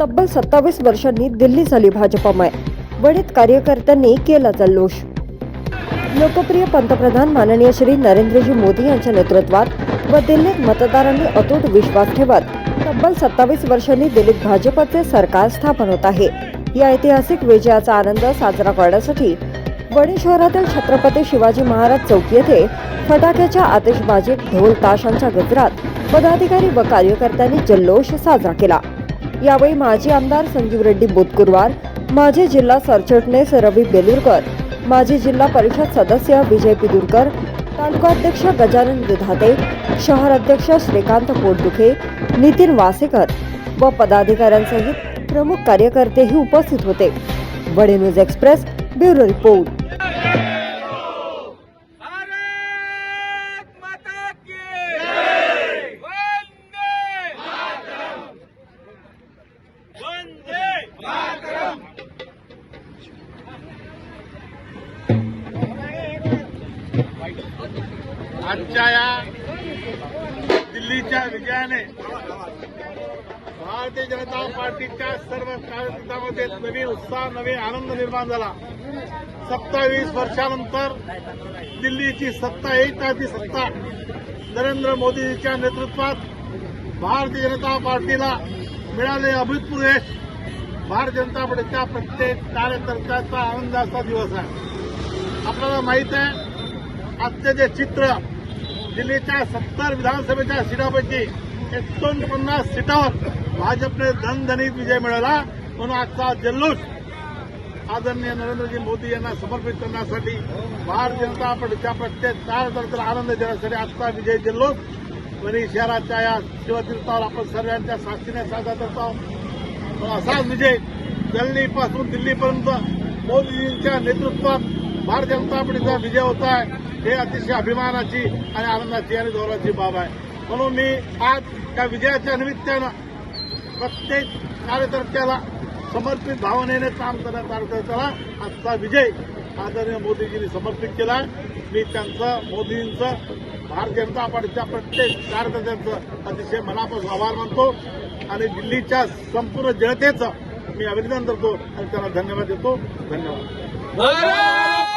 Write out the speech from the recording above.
तब्बल सत्तावीस वर्षांनी दिल्ली झाली भाजपमय. वडीत कार्यकर्त्यांनी केला जल्लोष. लोकप्रिय पंतप्रधान माननीय श्री नरेंद्रजी मोदी यांच्या नेतृत्वात व दिल्लीत मतदारांनी अतूट विश्वास ठेवत तब्बल सत्तावीस वर्षांनी दिल्लीत भाजपचे सरकार स्थापन होत आहे. या ऐतिहासिक विजयाचा आनंद साजरा करण्यासाठी वणी शहरातील छत्रपती शिवाजी महाराज चौक येथे फटाक्याच्या आतिषबाजीत ढोल ताशांच्या गजरात पदाधिकारी व कार्यकर्त्यांनी जल्लोष साजरा केला. यावेळी माजी आमदार संजीव रेड्डी बोतकुरवार माजी जिल्हा सरचिटणीस रवी बेलुरकर माजी जिल्हा परिषद सदस्य विजय पिदुरकर तालुकाध्यक्ष गजानन दुधाते शहर अध्यक्ष श्रीकांत पोटदुखे नितीन वासेकर व पदाधिकाऱ्यांसहित प्रमुख कार्यकर्तेही उपस्थित होते. Bade news express bureau report. आजच्या या दिल्लीच्या विजयाने भारतीय जनता पार्टीच्या सर्व कार्यकर्त्यांमध्ये नवीन उत्साह नवीन आनंद निर्माण झाला. सत्तावीस वर्षानंतर दिल्लीची सत्ता एकताची सत्ता नरेंद्र मोदींच्या नेतृत्वात भारतीय जनता पार्टीला मिळाले अभूतपूर्व यश. भारतीय जनता पार्टीच्या प्रत्येक कार्यकर्त्याचा आनंदाचा दिवस आहे. आपल्याला माहीत आहे आजचे जे चित्र दिल्लीच्या सत्तर विधानसभेच्या सीटापैकी एकोणपन्नास सीटावर भाजपने धनधनीत विजय मिळवला. म्हणून आजचा जल्लोष आदरणीय नरेंद्रजी मोदी यांना समर्पित करण्यासाठी भारतीय जनता पक्षाच्या प्रत्येक कार्यकर्त्याला आनंद देण्यासाठी आजचा विजय जल्लोष. वरी शहराच्या या शिवतीर्थावर आपण सर्वांच्या साक्षीने साजरा करतो. आहोत असाच विजय दिल्लीपासून दिल्लीपर्यंत मोदीजींच्या नेतृत्वात भारतीय जनता पार्टीचा विजय होत आहे. हे अतिशय अभिमानाची आणि आनंदाची आणि गौरवाची बाब आहे. म्हणून मी आज त्या विजयाच्या निमित्तानं प्रत्येक कार्यकर्त्याला समर्पित भावनेने काम करणाऱ्या कार्यकर्त्याला आजचा विजय आदरणीय मोदीजींनी समर्पित केला. मी त्यांचं मोदींचं भारतीय जनता पार्टीच्या प्रत्येक कार्यकर्त्यांचं अतिशय मनापासून आभार मानतो. आणि दिल्लीच्या संपूर्ण जनतेचं मी अभिनंदन करतो आणि त्यांना धन्यवाद देतो. धन्यवाद.